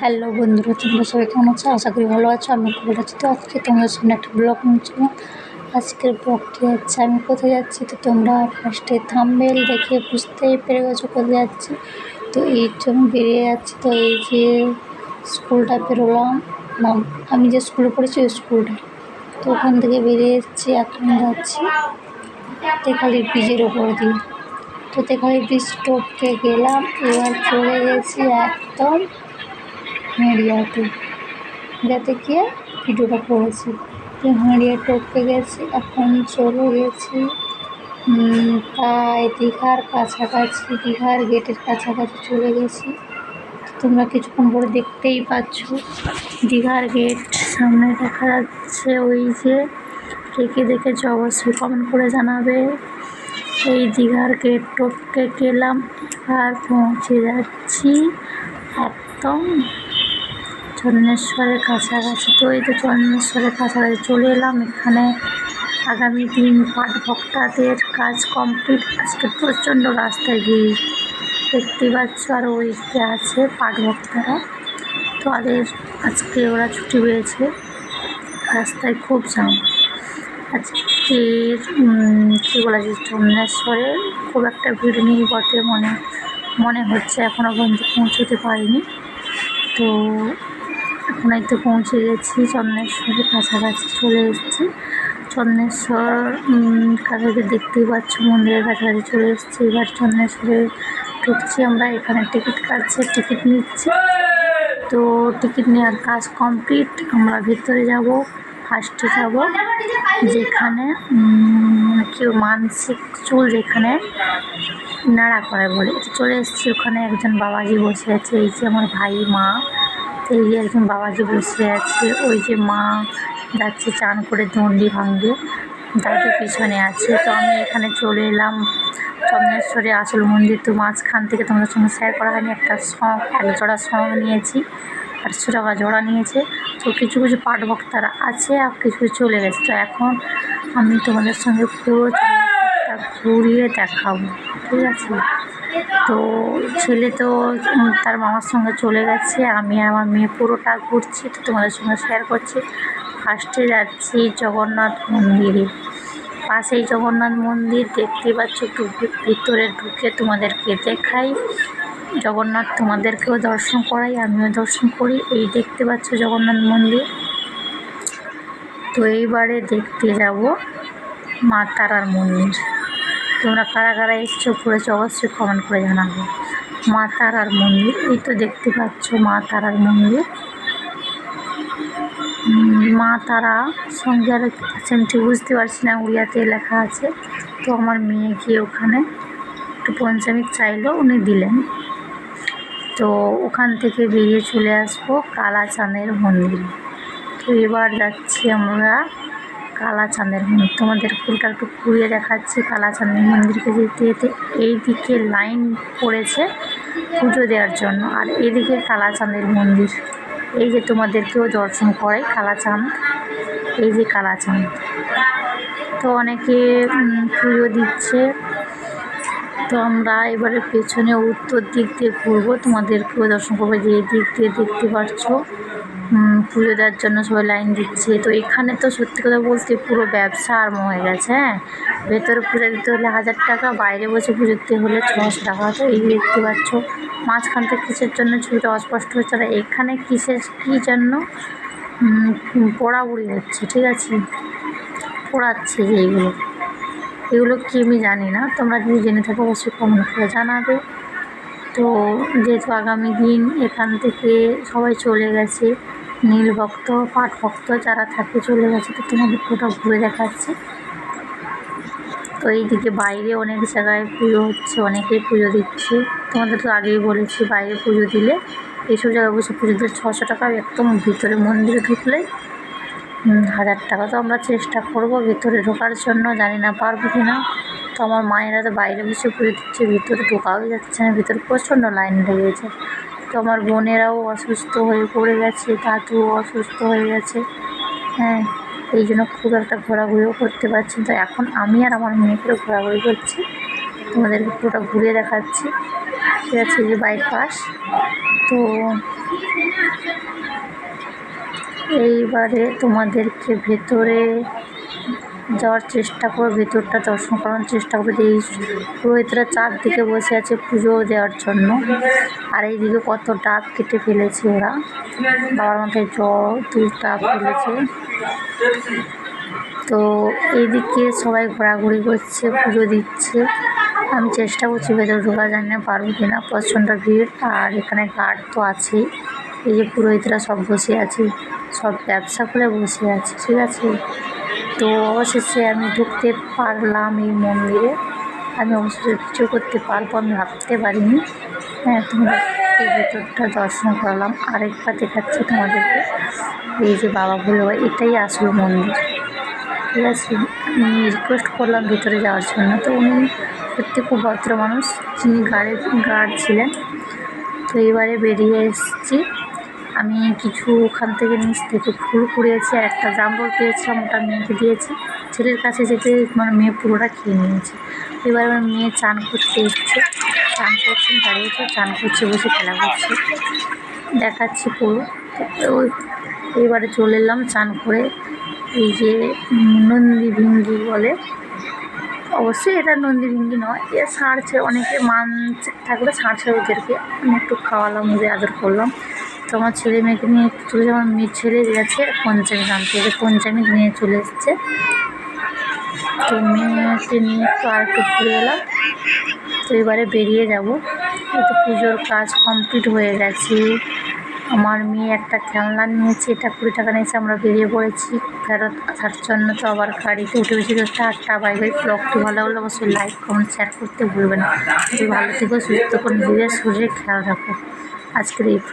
Hello বন্ধুরা, তোমরা সবাই কেমন আছো? আশা করি ভালো আছো আমি খুব ভালো আছি। তো আজকে তোমাদের সামনে একটা ব্লগ নিচ্ছিলাম আজকের ব্লগটি হচ্ছে, আমি কোথায় যাচ্ছি? তো তোমরা ফার্স্টে থাম্বেল দেখে বুঝতেই পেরে গেছো কোথায় যাচ্ছি। তো এই জন্য বেরিয়ে যাচ্ছি, তো এই যে স্কুলটা বেরোলাম আমি যে স্কুলে পড়েছি, ওই স্কুলটা তো ওখান থেকে বেরিয়ে এসেছি, এখন যাচ্ছি। তেখালি ব্রিজের ওপর দিয়ে। তো তেখালি ব্রিজ টপকে গেলাম, এবার চলে গেছি একদম হেঁড়িয়াতে। যাতে গিয়ে ভিডিওটা করেছি। তো হেঁড়িয়া টপকে গেছি, এখন চলে গেছি প্রায় দীঘার কাছাকাছি, দীঘার গেটের কাছাকাছি চলে গেছি। তোমরা কিছুক্ষণ পরে দেখতেই পাচ্ছ, দীঘার গেট সামনে দেখা যাচ্ছে ওই যে কে কে দেখেছ, অবশ্যই কমেন্ট করে জানাবে। এই দীঘার গেট টপকে গেলাম, আর পৌঁছে যাচ্ছি একদম চন্দ্রেশ্বরের কাছাকাছি। তো এই তো চন্দ্রেশ্বরের কাছাকাছি চলে এলাম। এখানে আগামী দিন পাট ভক্তাদের কাজ কমপ্লিট আজকে প্রচণ্ড রাস্তায় ভিড় দেখতে পাচ্ছ আর ওইদিকে আছে পাট ভক্তারা। তো আজকে ওরা ছুটি পেয়েছে। রাস্তায় খুব জাম আজকের কী বলা যায়, চন্দ্রেশ্বরে খুব একটা ভিড় নেই বটে, মনে মনে হচ্ছে এখনও পর্যন্ত পৌঁছতে পারিনি। তো এখন তো পৌঁছে গেছি, চন্দ্রেশ্বরের কাছাকাছি চলে এসেছি। চন্দ্রেশ্বর কাছাকাছি দেখতেই পাচ্ছ, মন্দিরের কাছাকাছি চলে এসেছি। এবার চন্দ্রেশ্বরে ঢুকছি আমরা, এখানে টিকিট কাটছে, টিকিট নিচ্ছি। তো টিকিট নেওয়ার কাজ কমপ্লিট, আমরা ভেতরে যাব। ফার্স্টে যাব, যেখানে কেউ মানসিক চুল যেখানে নাড়া করে বলে। চলে এসেছি ওখানে, একজন বাবাজি বসে আছে, এই যে আমার ভাই, মা। এই যে একজন বাবাজি বসে আছে, ওই যে মা যাচ্ছে চান করে দণ্ডি ভাঙবে দাদু পিছনে আছে। তো আমি এখানে চলে এলাম, চন্দ্রেশ্বরে আসল মন্দির। তো মাঝখান থেকে তোমাদের সঙ্গে শেয়ার করা হয়নি, একটা সং এক জোড়া সং নিয়েছি। আটশো টাকা জোড়া নিয়েছে। তো কিছু কিছু পাট ভক্তারা আছে আর কিছু কিছু চলে গেছে। তো এখন আমি তোমাদের সঙ্গে পুরো ঘুরিয়ে দেখাবো, ঠিক আছে? তো ছেলে তো তার মামার সঙ্গে চলে গেছে আমি আমার মেয়ে পুরোটা ঘুরছি। তো তোমাদের সঙ্গে শেয়ার করছি। ফার্স্টে যাচ্ছি জগন্নাথ মন্দিরে। পাশেই জগন্নাথ মন্দির, দেখতে পাচ্ছ একটু ভিতরে ঢুকে তোমাদেরকে দেখাই। জগন্নাথ তোমাদেরকেও দর্শন করাই, আমিও দর্শন করি। এই দেখতে পাচ্ছ জগন্নাথ মন্দির। তো এইবারে দেখতে যাব মা তারার মন্দির। তোমরা কারা কারা এসছো করেছ অবশ্যই কমেন্ট করে জানাবে। মা তারার মন্দির, এই তো দেখতে পাচ্ছ মা তারার মন্দির। মা তারা সঙ্গে আর আছে ঠিক বুঝতে পারছি না, উড়িয়াতে লেখা আছে। তো আমার মেয়ে গিয়ে ওখানে একটু পঞ্চামিক চাইলো, উনি দিলেন। তো ওখান থেকে বেরিয়ে চলে আসব কালাচাঁদের মন্দিরে। তো এবার যাচ্ছি আমরা কালাচাঁদের মন্দির। তোমাদের ফুলটা একটু ঘুরিয়ে দেখাচ্ছি কালাচাঁদের মন্দিরকে যেতে যেতে। এই দিকে লাইন পড়েছে পুজো দেওয়ার জন্য আর এদিকে কালাচাঁদের মন্দির। এই যে তোমাদেরকেও দর্শন করে কালাচাঁদ। এই যে কালাচাঁদ। তো অনেকে পুজো দিচ্ছে। তো আমরা এবারে পেছনে উত্তর দিক দিয়ে ঘুরবো। তোমাদেরকেও দর্শন করব যে দিক দিয়ে দেখতে পাচ্ছ পুজো দেওয়ার জন্য সবাই লাইন দিচ্ছে। তো এখানে তো সত্যি কথা বলতে পুরো ব্যবসা আরম্ভ হয়ে গেছে হ্যাঁ? ভেতরে পুজো দিতে হলে হাজার টাকা বাইরে বসে পুজো দিতে হলে ছশো টাকা। তো এই দেখতে পাচ্ছ মাঝখান থেকে কিসের জন্য ছবিটা অস্পষ্ট হচ্ছে আর এখানে কিসের কী জন্য? উম, হচ্ছে ঠিক আছে? পোড়াচ্ছে যে এইগুলো এগুলো কি আমি জানি না। তোমরা যদি জেনে থাকো, অবশ্যই কমেন্ট করে জানাবে। তো যেহেতু আগামী দিন এখান থেকে সবাই চলে গেছে, নীল ভক্ত, পাট ভক্ত যারা থাকে চলে গেছে, তো তোমাদের পুরোটা ঘুরে দেখাচ্ছি। তো এইদিকে বাইরে অনেক জায়গায় পুজো হচ্ছে অনেকেই পুজো দিচ্ছে। তোমাদের তো আগেই বলেছি, বাইরে পুজো দিলে এইসব জায়গায় বসে পুজো দিলে ছশো টাকা একদম ভিতরে মন্দিরে ঢুকলে হাজার টাকা। তো আমরা চেষ্টা করব ভিতরে ঢোকার জন্য, জানি না পারব কি না তো আমার মায়েরা তো বাইরে বসে পুজো দিচ্ছে ভিতরে ঢোকাও যাচ্ছে না, ভিতরে প্রচণ্ড লাইন লেগেছে। তো আমার বোনেরাও অসুস্থ হয়ে পড়ে গেছে, দাদুও অসুস্থ হয়ে গেছে। হ্যাঁ এই জন্য খুব একটা ঘোরাঘুরিও করতে পারছি তো এখন আমি আর আমার মেয়েকেও ঘোরাঘুরি করছি। তোমাদেরকে পুরোটা ঘুরে দেখাচ্ছি। ঠিক আছে যে বাইপাস তো এইবারে তোমাদেরকে ভেতরে যাওয়ার চেষ্টা করো ভেতরটা দর্শন করার চেষ্টা করব। এই পুরোহিতরা চারদিকে বসে আছে পুজো দেওয়ার জন্য। আর এইদিকে কত ডাব কেটে ফেলেছে ওরা। বাবার মাথায় জল দুধ ডাব ফেলেছে। তো এইদিকে সবাই ঘোরাঘুরি করছে, পুজো দিচ্ছে। আমি চেষ্টা করছি ভেতরে ঢোকা জানি না পারব কি না প্রচণ্ড ভিড়, আর এখানে গার্ড তো আছেই। এই যে পুরোহিতরা সব বসে আছে সব ব্যবসা করে বসে আছে ঠিক আছে? তো অবশেষে আমি ঢুকতে পারলাম এই মন্দিরে। আমি অবশেষে কিছু করতে পারব আমি ভাবতে পারিনি। হ্যাঁ তোমরা এই ভেতরটা দর্শন করলাম। আরেকবার দেখাচ্ছি তোমাদেরকে। এই যে বাবা বাবা, এটাই আসল মন্দির। ঠিক আছে? আমি রিকোয়েস্ট করলাম ভিতরে যাওয়ার জন্য। তো উনি সত্যি খুব ভদ্র মানুষ। যিনি গাড়ি গার্ড ছিলেন। তো এবারে বেরিয়ে এসেছি। আমি কিছু ওখান থেকে নিচ থেকে ফুল কুড়িয়েছি আর একটা জাম্বল পেয়েছিলাম ওটা মেয়েকে দিয়েছি। ছেলের কাছে যেতে মানে মেয়ে পুরোটা খেয়ে নিয়েছে। এবার আমার মেয়ে চান করতে এসছে, চান করছেন দাঁড়িয়েছে, চান করছে, বসে খেলা করছে। দেখাচ্ছি পুরো। ওই এবারে চলে এলাম চান করে। এই যে নন্দী ভিঙ্গি বলে, অবশ্যই এটা নন্দী ভিঙ্গি নয়, এ ছাড়ছে অনেকে মান থাকলে ছাড়ছে ওদেরকে। আমি একটু খাওয়ালাম, ওদের আদর করলাম। তো আমার ছেলে মেয়েকে নিয়ে চলে আমার মেয়ের ছেলে গেছে পঞ্চামী আনতে গেছে পঞ্চামী নিয়ে চলে এসছে। তো মেয়েকে নিয়ে একটু আর একটু ঘুরে এলাম। তো এবারে বেরিয়ে যাব। তো পুজোর কাজ কমপ্লিট হয়ে গেছে। আমার মেয়ে একটা খেলনা নিয়েছে, এটা কুড়ি টাকা নিয়েছে, আমরা বেরিয়ে পড়েছি। ফেরত আসার জন্য তো আবার গাড়িতে উঠে বেশি টাটা বাই বাই ব্লগটি ভালো হলে অবশ্যই লাইক কমেন্ট শেয়ার করতে ভুলবেন ভালো থেকো, সুস্থ করে নিজেদের শরীরে খেয়াল রাখো। আজকের এই